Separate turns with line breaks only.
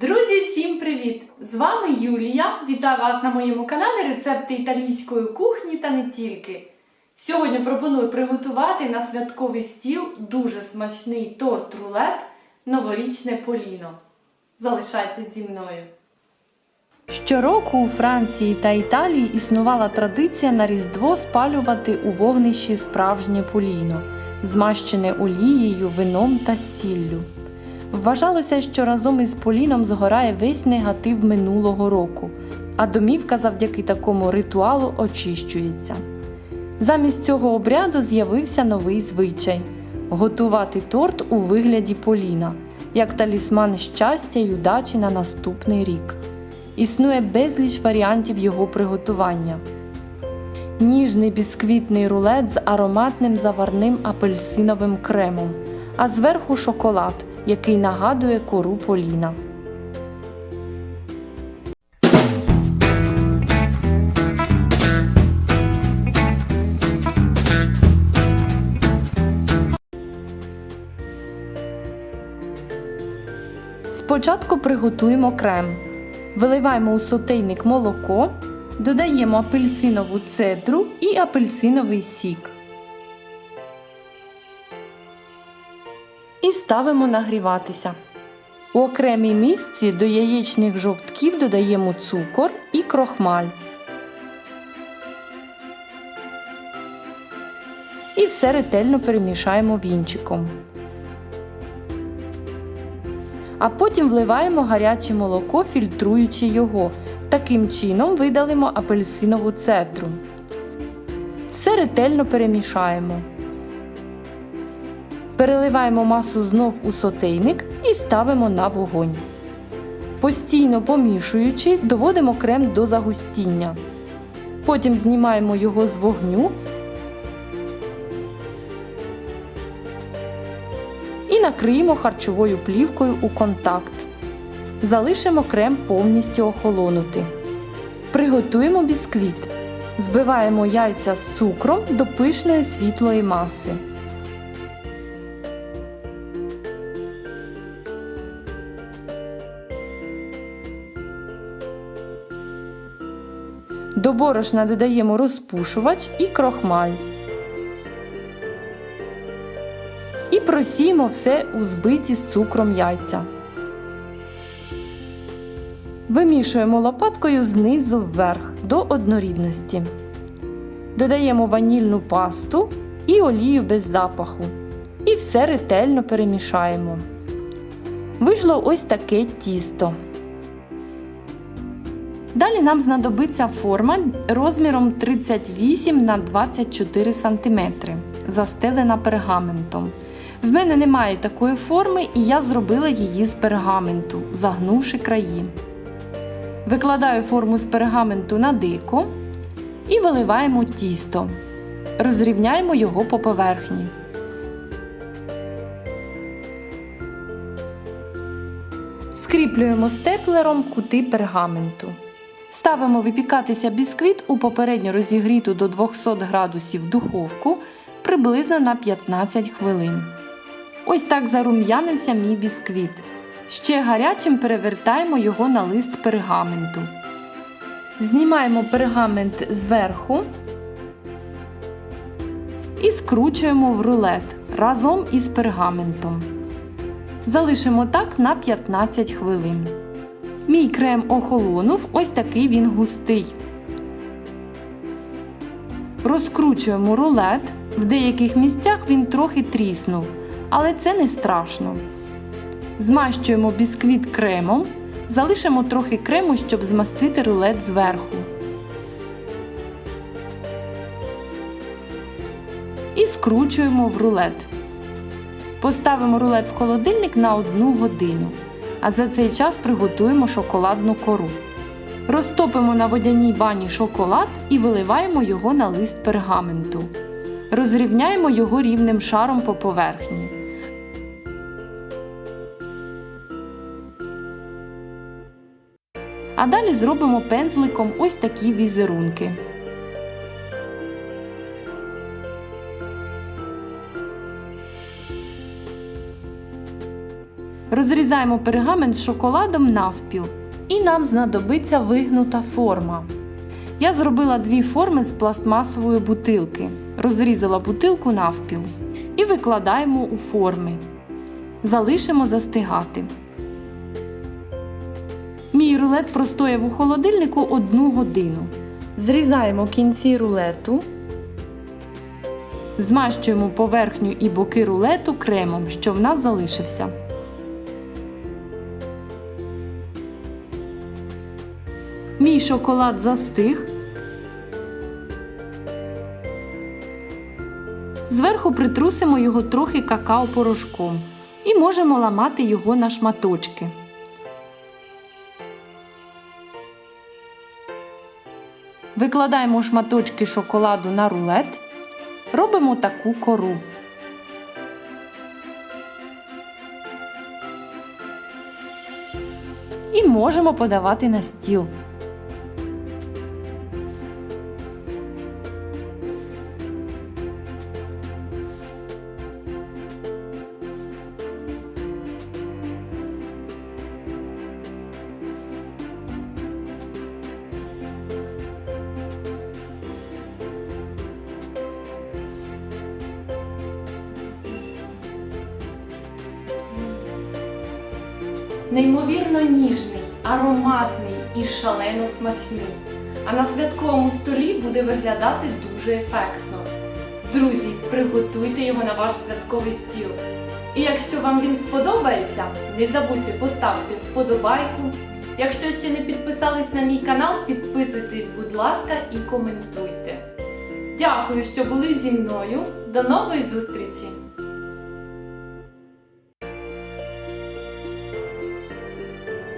Друзі, всім привіт! З вами Юлія. Вітаю вас на моєму каналі Рецепти італійської кухні та не тільки. Сьогодні пропоную приготувати на святковий стіл дуже смачний торт рулет новорічне поліно. Залишайтесь зі мною. Щороку у Франції та Італії існувала традиція на Різдво спалювати у вогнищі справжнє поліно, змащене олією, вином та сіллю. Вважалося, що разом із Поліном згорає весь негатив минулого року, а домівка завдяки такому ритуалу очищується. Замість цього обряду з'явився новий звичай готувати торт у вигляді Поліна, як талісман щастя й удачі на наступний рік. Існує безліч варіантів його приготування. Ніжний бісквітний рулет з ароматним заварним апельсиновим кремом, а зверху шоколад який нагадує кору поліна. Спочатку приготуємо крем. Виливаємо у сотейник молоко, додаємо апельсинову цедру і апельсиновий сік. Ставимо нагріватися. У окремій місці до яєчних жовтків додаємо цукор і крохмаль. І все ретельно перемішаємо вінчиком. А потім вливаємо гаряче молоко, фільтруючи його. Таким чином видалимо апельсинову цедру. Все ретельно перемішаємо. Переливаємо масу знов у сотейник і ставимо на вогонь. Постійно помішуючи, доводимо крем до загустіння. Потім знімаємо його з вогню і накриємо харчовою плівкою у контакт. Залишимо крем повністю охолонути. Приготуємо бісквіт. Збиваємо яйця з цукром до пишної світлої маси. До борошна додаємо розпушувач і крохмаль. І просіємо все у збиті з цукром яйця. Вимішуємо лопаткою знизу вверх до однорідності. Додаємо ванільну пасту і олію без запаху. І все ретельно перемішаємо. Вийшло ось таке тісто. Далі нам знадобиться форма розміром 38 на 24 см, застелена пергаментом. В мене немає такої форми, і я зробила її з пергаменту, загнувши краї. Викладаю форму з пергаменту на дико і виливаємо тісто. Розрівняємо його по поверхні. Скріплюємо степлером кути пергаменту. Ставимо випікатися бісквіт у попередньо розігріту до 200 градусів духовку приблизно на 15 хвилин. Ось так зарум'янився мій бісквіт. Ще гарячим перевертаємо його на лист пергаменту. Знімаємо пергамент зверху і скручуємо в рулет разом із пергаментом. Залишимо так на 15 хвилин. Мій крем охолонув, ось такий він густий. Розкручуємо рулет. В деяких місцях він трохи тріснув, але це не страшно. Змащуємо бісквіт кремом, залишимо трохи крему, щоб змастити рулет зверху. І скручуємо в рулет. Поставимо рулет в холодильник на 1 годину а за цей час приготуємо шоколадну кору. Розтопимо на водяній бані шоколад і виливаємо його на лист пергаменту. Розрівняємо його рівним шаром по поверхні. А далі зробимо пензликом ось такі візерунки. Розрізаємо пергамент з шоколадом навпіл. І нам знадобиться вигнута форма. Я зробила дві форми з пластмасової бутилки. Розрізала бутилку навпіл і викладаємо у форми. Залишимо застигати. Мій рулет простояв у холодильнику одну годину. Зрізаємо кінці рулету. Змащуємо поверхню і боки рулету кремом, що в нас залишився. Мій шоколад застиг. Зверху притрусимо його трохи какао-порошком і можемо ламати його на шматочки. Викладаємо шматочки шоколаду на рулет. Робимо таку кору. І можемо подавати на стіл. Неймовірно ніжний, ароматний і шалено смачний. А на святковому столі буде виглядати дуже ефектно. Друзі, приготуйте його на ваш святковий стіл. І якщо вам він сподобається, не забудьте поставити вподобайку. Якщо ще не підписались на мій канал, підписуйтесь, будь ласка, і коментуйте. Дякую, що були зі мною. До нової зустрічі!